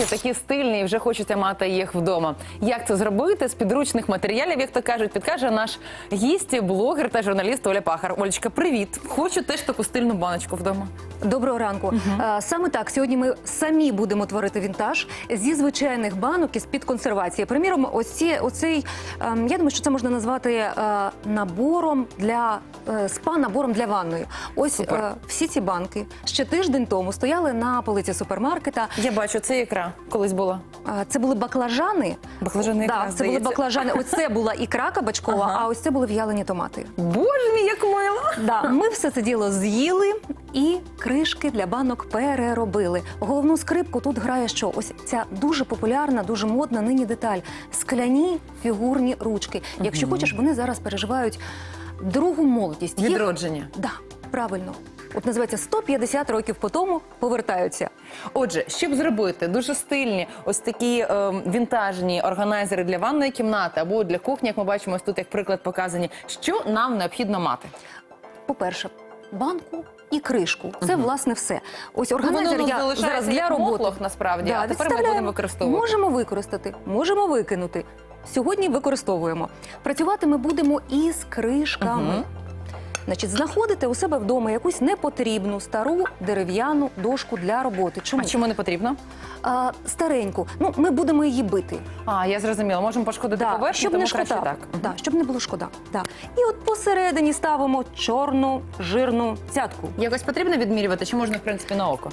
жіночі, такі стильні, і вже хочеться мати їх вдома. Як це зробити з підручних матеріалів, як то кажуть, підкаже наш гість, блогер та журналіст Оля Пахар. Олечка, привіт! Хочу теж таку стильну баночку вдома. Доброго ранку. Е, Саме так сьогодні ми самі будемо творити вінтаж зі звичайних банок із під консервації. Приміром, ось ці, оцей ем, я думаю, що це можна назвати е, набором для е, спа набором для ванної. Ось Супер. е, всі ці банки ще тиждень тому стояли на полиці супермаркета. Я бачу, це ікра колись була. Е, Це були баклажани. Баклажани ікра, да, це були здається. баклажани. Оце була ікра кабачкова, Ага. а ось це були в'ялені томати. Боже мій, як мило! Да, ми все це діло з'їли і кришки для банок переробили. Головну скрипку тут грає що? Ось ця дуже популярна, дуже модна нині деталь скляні фігурні ручки. Якщо хочеш, вони зараз переживають другу молодість. Їх- Відродження. Да, правильно. От називається 150 років по тому повертаються. Отже, щоб зробити дуже стильні, ось такі е, вінтажні органайзери для ванної кімнати або для кухні, як ми бачимо, ось тут як приклад показані, що нам необхідно мати. По-перше, банку і кришку. Це власне все. Ось органайзер воно я зараз для роботи. мотлох, насправді, а тепер ми будемо використовувати. Можемо використати, можемо викинути. Сьогодні використовуємо. Працювати ми будемо із кришками. Мгм. Значить, знаходите у себе вдома якусь непотрібну стару дерев'яну дошку для роботи. Чому А чому не потрібно? А, стареньку? Ну, ми будемо її бити. А, я зрозуміла, можемо пошкодити Да, поверхню, щоб тому не краще шкода. так. Да, щоб не було шкода. Да. І от посередині ставимо чорну жирну цятку. Якось потрібно відмірювати, чи можна, в принципі, на око?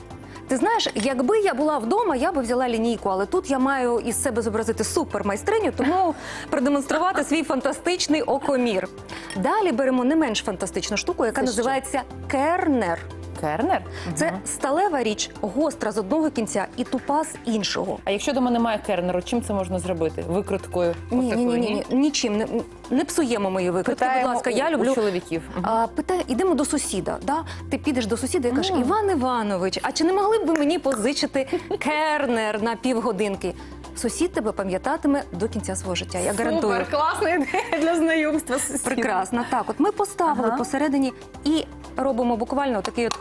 Ти знаєш, якби я була вдома, я би взяла лінійку, але тут я маю із себе зобразити супермайстриню, тому продемонструвати свій фантастичний окомір. Далі беремо не менш фантастичну штуку, яка називається кернер. Кернер? Це сталева річ, гостра з одного кінця і тупа з іншого. А якщо дома немає кернеру, чим це можна зробити? Викруткою? Ні, ні, ні, ні, нічим не, не псуємо мої викритки. Будь ласка, я у люблю. чоловіків. А, питає, ідемо до сусіда. Да? Ти підеш до сусіда і кажеш. Іван Іванович, а чи не могли б ви мені позичити кернер на півгодинки? Сусід тебе пам'ятатиме до кінця свого життя. Я гарантую. Супер, класна ідея для знайомства з сусідом. Прекрасно. Так, от ми поставили Ага. посередині і робимо буквально такий от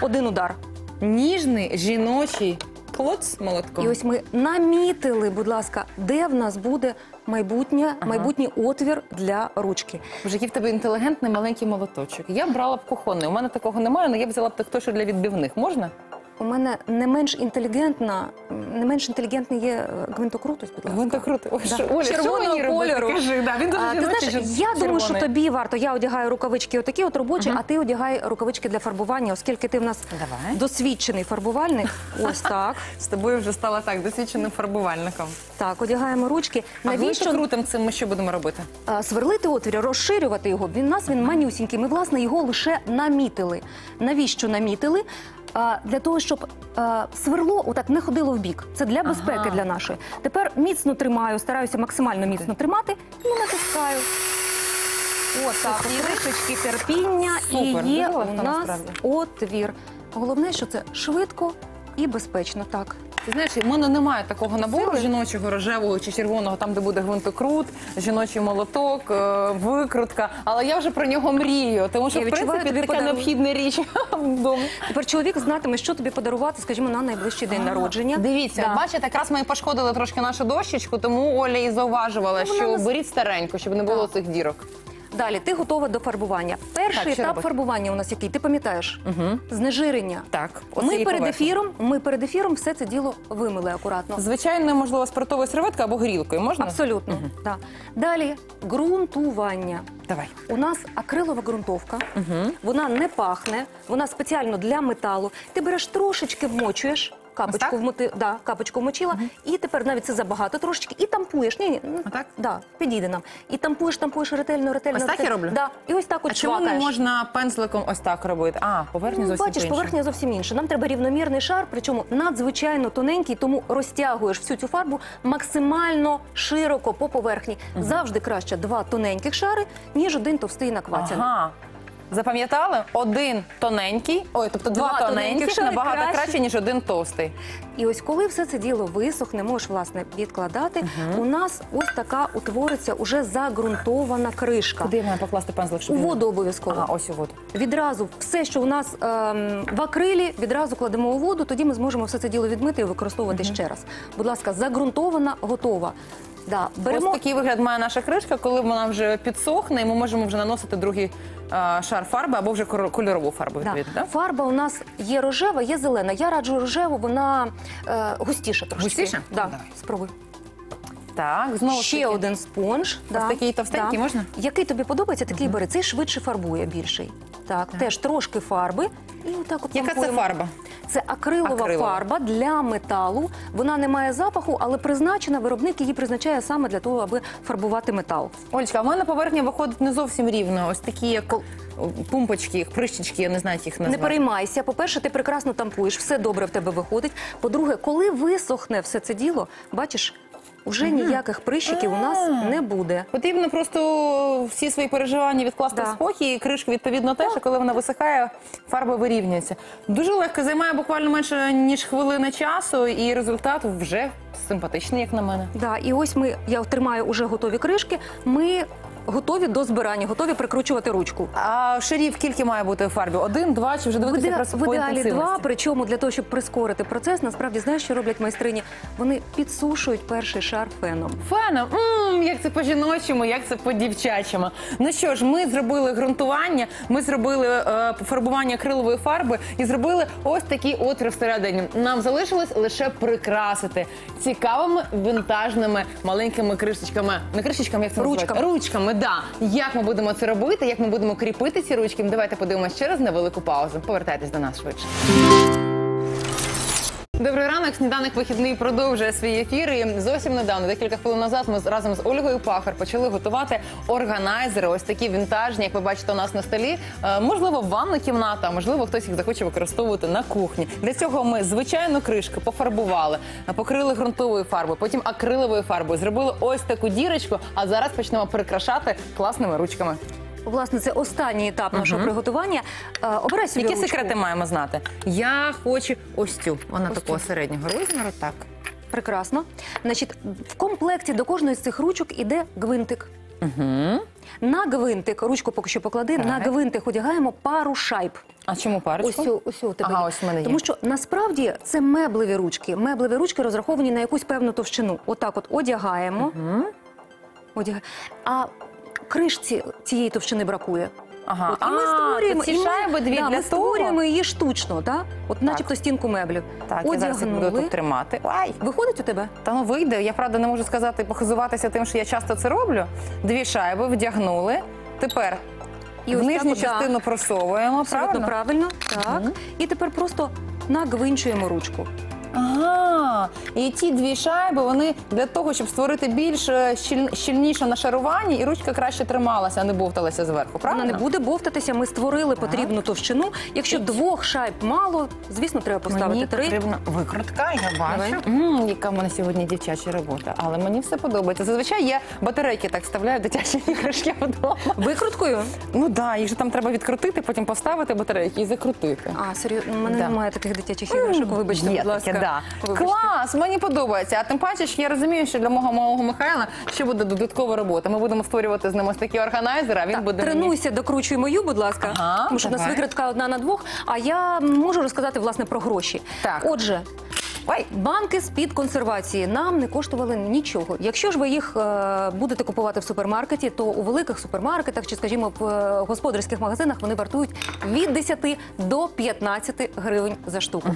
один удар. Ніжний жіночий клоц молотком. І ось ми намітили, будь ласка, де в нас буде майбутнє, Ага. майбутній отвір для ручки. Боже, який в тебе інтелігентний маленький молоточок. Я брала б кухонний. У мене такого немає, але я взяла б той, то, що для відбивних. Можна? У мене не менш інтелігентна, не менш інтелігентний є е, гвинтокрутось, будь ласка. Він. Ой, що, Оля, що Червоного мені робити? кольору. Кажи, да, він дуже А, ти жіночий, знаєш, жін- я думаю, що червоний. тобі варто. Я одягаю рукавички отакі от робочі, а ти одягай рукавички для фарбування, оскільки ти в нас Давай. досвідчений фарбувальник. Ось так. З тобою вже стала так досвідченим фарбувальником. Так, одягаємо ручки. А Навіщо крутим цим ми що будемо робити? а, сверлити отвір, розширювати його? Він у нас він манюсінький. Ми власне його лише намітили. Навіщо намітили? Для того, щоб сверло отак не ходило в бік. Це для безпеки Ага. для нашої. Тепер міцно тримаю, стараюся максимально міцно тримати і натискаю. Ось так, трішечки терпіння Супер, і є у нас насправді. отвір. Головне, що це швидко і безпечно. Так. Ти знаєш, у мене немає такого набору жіночого, рожевого чи червоного, там де буде гвинтокрут, жіночий молоток, е, викрутка. Але я вже про нього мрію, тому що Я в відчуваю, принципі тобі така необхідна річ вдома. Тепер чоловік знатиме, що тобі подарувати, скажімо, на найближчий день народження. Дивіться, Да. бачите, якраз ми пошкодили трошки нашу дощечку, тому Оля і зауважувала, Ну, що беріть стареньку, щоб не було цих дірок. Далі ти готова до фарбування. Перший Так, що етап робити? фарбування у нас який? Ти пам'ятаєш? Угу. Знежирення. Так, Ми перед поверхня. ефіром, ми перед ефіром все це діло вимили акуратно. Звичайно, можливо, спиртовою серветкою або грілкою можна? Абсолютно. Так. Далі ґрунтування. Давай. У нас акрилова ґрунтовка, Угу. вона не пахне, вона спеціально для металу. Ти береш трошечки вмочуєш. Капочку вмоти, да, капочку вмочила, і тепер навіть це забагато трошечки, і тампуєш. Ні, ні, ну, Отак? да, підійде нам. І тампуєш, тампуєш ретельно, ретельно. Ось так я ретельно. роблю? Да. І ось так от А чому не чвакаєш. можна пензликом ось так робити? А, поверхня Ну, зовсім бачиш, по-іншому. поверхня зовсім інша. Нам треба рівномірний шар, причому надзвичайно тоненький, тому розтягуєш всю цю фарбу максимально широко по поверхні. Завжди краще два тоненьких шари, ніж один товстий наквацяний. Ага. Запам'ятали? Один тоненький, ой, тобто два, Два тоненьких, набагато краще. краще, ніж один товстий. І ось коли все це діло висохне, можеш власне відкладати. У нас ось така утвориться уже загрунтована кришка. Куди я маю покласти пензлик? щоб У він- воду обов'язково. А, ось у воду. Відразу все, що у нас ем, в акрилі, відразу кладемо у воду. Тоді ми зможемо все це діло відмити і використовувати ще раз. Будь ласка, загрунтована, готова. Да, беремо Ось такий вигляд має наша кришка, коли вона вже підсохне, і ми можемо вже наносити другий а, шар фарби або вже кор- кольорову фарбу. Да. Відповідно, да? Фарба у нас є рожева, є зелена. Я раджу рожеву, вона е, густіша трошки. Густіша? Да. Давай. Спробуй. Так, знову ж Ще таки. один спонж. да. такий товстенький можна? Який тобі подобається, такий бери. Цей швидше фарбує більший. Так, теж трошки фарби. І отак от Яка це помпуємо. фарба? Це акрилова, Акрилова. фарба для металу. Вона не має запаху, але призначена, виробник її призначає саме для того, аби фарбувати метал. Олечка, а в мене поверхня виходить не зовсім рівно. Ось такі, як о, пумпочки, як прищички, я не знаю, як їх Не переймайся. По-перше, ти прекрасно тампуєш, все добре в тебе виходить. По-друге, коли висохне все це діло, бачиш, вже ніяких прищиків у нас не буде. Потрібно просто всі свої переживання відкласти Да. в спокій, і кришку відповідно теж, а коли вона висихає, фарба вирівнюється. Дуже легко, займає буквально менше ніж хвилини часу, і результат вже симпатичний, як на мене. Да, і ось ми, я тримаю уже готові кришки. Ми готові до збирання, готові прикручувати ручку. А шарів скільки має бути у фарбі? Один, два чи вже В, дивитися просто в ідеалі два, причому для того, щоб прискорити процес, насправді знаєш, що роблять майстрині? Вони підсушують перший шар феном. Феном, М, як це по-жіночому, як це по-дівчачому. Ну що ж, ми зробили ґрунтування, ми зробили е, фарбування акрилової фарби і зробили ось такий отвір всередині. Нам залишилось лише прикрасити цікавими вінтажними маленькими кришечками. Не кришечками, як це Ручками. називається? Ручками, да. Як ми будемо це робити, як ми будемо кріпити ці ручки? Давайте подивимося ще раз на велику паузу. Повертайтесь до нас швидше. Добрий ранок. Сніданок вихідний продовжує свій ефір. Зовсім недавно, декілька хвилин назад, ми разом з Ольгою Пахар почали готувати органайзери. Ось такі вінтажні, як ви бачите, у нас на столі. Е, можливо, ванна кімната, можливо, хтось їх захоче використовувати на кухні. Для цього ми звичайну кришку пофарбували, е, покрили ґрунтовою фарбою, потім акриловою фарбою. Зробили ось таку дірочку. А зараз почнемо прикрашати класними ручками. Власне, це останній етап нашого приготування. Е, Обирай собі Які ручку. секрети маємо знати? Я хочу ось цю. Вона такого середнього розміру. Так. Прекрасно. Значить, в комплекті до кожної з цих ручок іде гвинтик. Угу. На гвинтик, ручку поки що поклади, Так. на гвинтик одягаємо пару шайб. А чому парочку? Ось, о- ось у тебе Ага, є. ось в мене є. Тому що насправді це меблеві ручки. Меблеві ручки розраховані на якусь певну товщину. Отак от одягаємо. Одяга... А кришці цієї товщини бракує. Ага. От, і ми А, створюємо то ці і ми- шайби дві да, для ми того? створюємо її штучно, так? От начебто стінку меблів. Так, я зараз їх буду Одягнули. тут тримати. Ай! Виходить у тебе? Та ну вийде. Я правда не можу сказати похизуватися тим, що я часто це роблю. Дві шайби вдягнули. Тепер в ось нижню так от, да. частину просовуємо. Абсолютно Правильно? правильно. Так. І тепер просто нагвинчуємо ручку. Ага, і ті дві шайби вони для того, щоб створити більш е, щіль- щільніше нашарування, і ручка краще трималася, а не бовталася зверху. Правильно? Вона не буде бовтатися. Ми створили потрібну товщину. Якщо двох шайб мало, звісно, треба поставити Мені три. потрібна викрутка, я Давай. бачу. М, яка в мене сьогодні дівчача робота. Але мені все подобається. Зазвичай я батарейки так вставляю в дитячі іграшки вдома. Викруткою? Ну так, да, їх же там треба відкрутити, потім поставити батарейки і закрутити. А, серйозно, у мене Да. немає таких дитячих іграшок. Вибачте, Є будь ласка. Да. Вибачте. Клас, мені подобається. А тим паче, що я розумію, що для мого малого Михайла ще буде додаткова робота. Ми будемо створювати з ним ось такі органайзери, а він Так, буде мені... тренуйся, докручуй мою, будь ласка, Ага, тому що в нас давай. викритка одна на двох. А я можу розказати власне про гроші. Так. Отже, Ой, банки з під консервації нам не коштували нічого. Якщо ж ви їх е, будете купувати в супермаркеті, то у великих супермаркетах чи, скажімо, в е, господарських магазинах вони вартують від 10 до 15 гривень за штуку.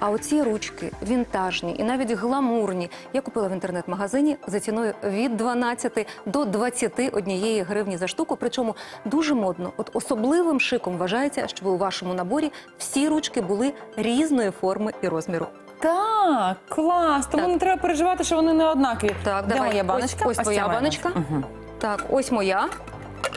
А оці ручки вінтажні і навіть гламурні. Я купила в інтернет-магазині за ціною від 12 до 21 гривні за штуку. Причому дуже модно. От особливим шиком вважається, щоб у вашому наборі всі ручки були різної форми і розміру. Так, клас. Тому Так. не треба переживати, що вони не однакові. Так, Де давай. моя баночка? Ось, ось твоя ця баночка. Мгм. Так, ось моя.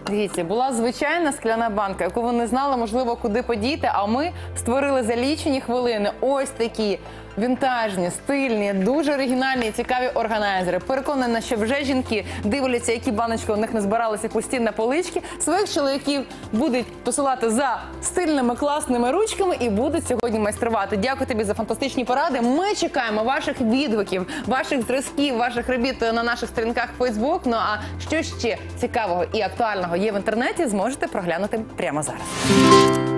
Дивіться, була звичайна скляна банка, яку ви не знали, можливо, куди подіти. А ми створили за лічені хвилини ось такі Вінтажні, стильні, дуже оригінальні і цікаві органайзери. Переконана, що вже жінки дивляться, які баночки у них не збиралися пусті на полички. Своїх чоловіків будуть посилати за стильними класними ручками і будуть сьогодні майструвати. Дякую тобі за фантастичні поради. Ми чекаємо ваших відгуків, ваших зразків, ваших робіт на наших сторінках Facebook. Ну а що ще цікавого і актуального є в інтернеті, зможете проглянути прямо зараз.